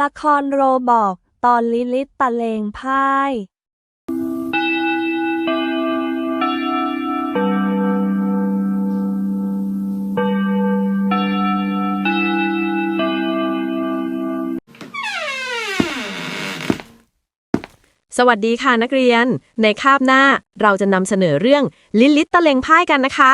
ละครโรบอกตอนลิลิตตะเลงพ่าย สวัสดีค่ะนักเรียน ในคาบหน้าเราจะนำเสนอเรื่องลิลิตตะเลงพ่ายกันนะคะ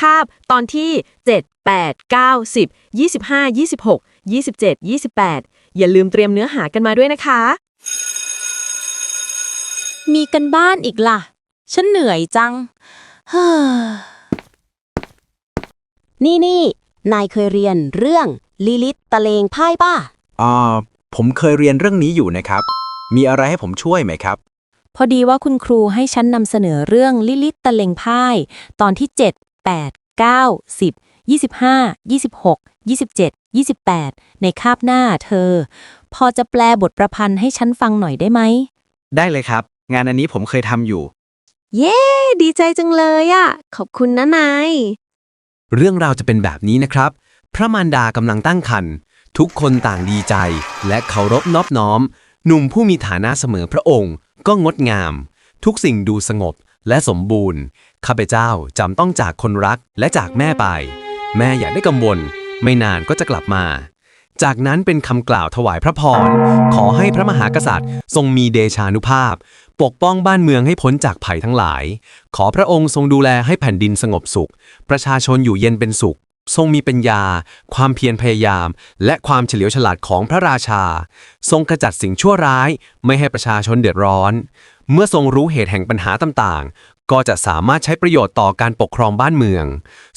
คาบตอนที่ 7 8 9 10 25 26 27 28 อย่าลืมเตรียมเนื้อหากันมาด้วยนะคะ มีกันบ้านอีกล่ะ ฉันเหนื่อยจัง เฮ้อ นี่นี่นายเคยเรียนเรื่องลิลิตตะเลงพ่ายป้า อ่า ผมเคยเรียนเรื่องนี้อยู่นะครับ มีอะไรให้ผมช่วยไหมครับ พอดีว่าคุณครูให้ฉันนำเสนอเรื่องลิลิตตะเลงพ่าย ตอนที่ 7 8 9 10 25 26 27 28 ในคาบหน้าเธอ พอจะแปลบทประพันธ์ให้ฉันฟังหน่อยได้ไหม ได้เลยครับ งานอันนี้ผมเคยทำอยู่ เย้ ดีใจจังเลยอะขอบคุณนะนาย เรื่องราวจะเป็นแบบนี้นะครับ พระมารดากำลังตั้งครรภ์ทุกคนต่างดีใจ และเคารพนอบน้อม หนุ่มผู้มีฐานะเสมอพระองค์ ก็งดงาม ทุกสิ่งดูสงบและสมบูรณ์ ข้าพเจ้าจำต้องจากคนรักและจากแม่ไป แม่อย่าได้กังวล ไม่นานก็จะกลับมา จากนั้นเป็นคำกล่าวถวายพระพร ขอให้พระมหากษัตริย์ ทรงมีเดชานุภาพ ปกป้องบ้านเมืองให้พ้นจากภัยทั้งหลาย ขอพระองค์ทรงดูแลให้แผ่นดินสงบสุข ประชาชนอยู่เย็นเป็นสุข ทรงมีปัญญา ความเพียรพยายาม และความเฉลียวฉลาดของพระราชา ทรงขจัดสิ่งชั่วร้าย ไม่ให้ประชาชนเดือดร้อน เมื่อทรงรู้เหตุแห่งปัญหาต่างๆ ก็จะสามารถใช้ประโยชน์ต่อการปกครองบ้านเมือง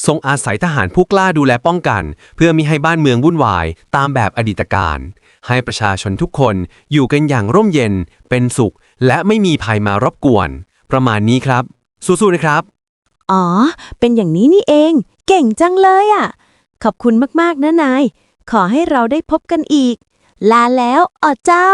ทรงอาศัยทหารผู้กล้าดูแลป้องกัน เพื่อมิให้บ้านเมืองวุ่นวายตามแบบอดีตการ ให้ประชาชนทุกคนอยู่กันอย่างร่มเย็น เป็นสุข และไม่มีภัยมารบกวน ประมาณนี้ครับ สู้ๆนะครับ อ๋อ เป็นอย่างนี้นี่เอง เก่งจังเลยอะ ขอบคุณมากๆนะนาย ขอให้เราได้พบกันอีก ลาแล้วอ๋อเจ้า